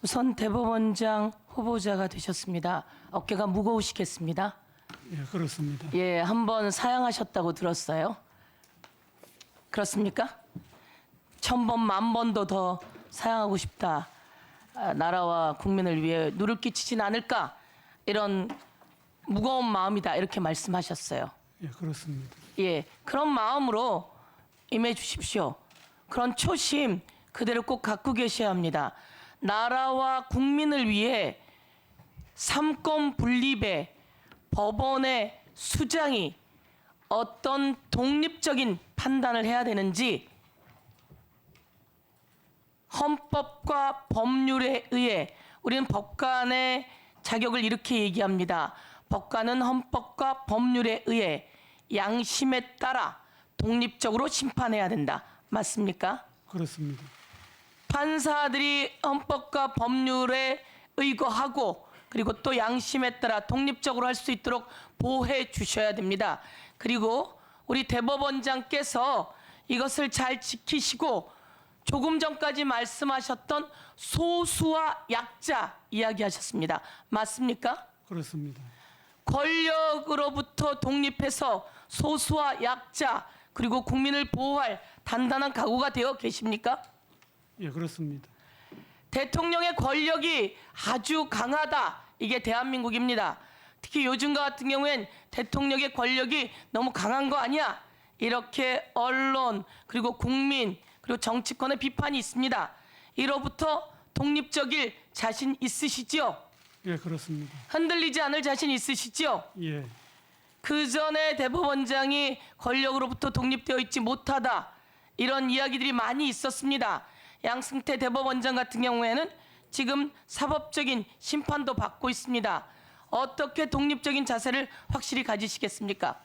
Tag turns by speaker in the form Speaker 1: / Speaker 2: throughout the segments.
Speaker 1: 우선 대법원장 후보자가 되셨습니다. 어깨가 무거우시겠습니다.
Speaker 2: 예, 그렇습니다.
Speaker 1: 예, 한번 사양하셨다고 들었어요. 그렇습니까? 천 번, 만 번도 더 사양하고 싶다. 아, 나라와 국민을 위해 누를 끼치진 않을까? 이런 무거운 마음이다. 이렇게 말씀하셨어요.
Speaker 2: 예, 그렇습니다.
Speaker 1: 예, 그런 마음으로 임해 주십시오. 그런 초심 그대로 꼭 갖고 계셔야 합니다. 나라와 국민을 위해 삼권 분립의 법원의 수장이 어떤 독립적인 판단을 해야 되는지 헌법과 법률에 의해 우리는 법관의 자격을 이렇게 얘기합니다. 법관은 헌법과 법률에 의해 양심에 따라 독립적으로 심판해야 된다. 맞습니까?
Speaker 2: 그렇습니다.
Speaker 1: 판사들이 헌법과 법률에 의거하고 그리고 또 양심에 따라 독립적으로 할 수 있도록 보호해 주셔야 됩니다. 그리고 우리 대법원장께서 이것을 잘 지키시고 조금 전까지 말씀하셨던 소수와 약자 이야기하셨습니다. 맞습니까?
Speaker 2: 그렇습니다.
Speaker 1: 권력으로부터 독립해서 소수와 약자 그리고 국민을 보호할 단단한 각오가 되어 계십니까?
Speaker 2: 예, 그렇습니다.
Speaker 1: 대통령의 권력이 아주 강하다. 이게 대한민국입니다. 특히 요즘과 같은 경우엔 대통령의 권력이 너무 강한 거 아니야? 이렇게 언론 그리고 국민 그리고 정치권의 비판이 있습니다. 이로부터 독립적일 자신 있으시지요?
Speaker 2: 예, 그렇습니다.
Speaker 1: 흔들리지 않을 자신 있으시지요?
Speaker 2: 예,
Speaker 1: 그 전에 대법원장이 권력으로부터 독립되어 있지 못하다 이런 이야기들이 많이 있었습니다. 양승태 대법원장 같은 경우에는 지금 사법적인 심판도 받고 있습니다. 어떻게 독립적인 자세를 확실히 가지시겠습니까?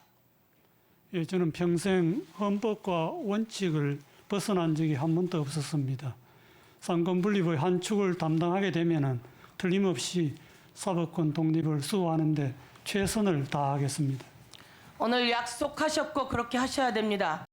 Speaker 2: 예, 저는 평생 헌법과 원칙을 벗어난 적이 한 번도 없었습니다. 상권 분립의 한 축을 담당하게 되면은 틀림없이 사법권 독립을 수호하는데 최선을 다하겠습니다.
Speaker 1: 오늘 약속하셨고 그렇게 하셔야 됩니다.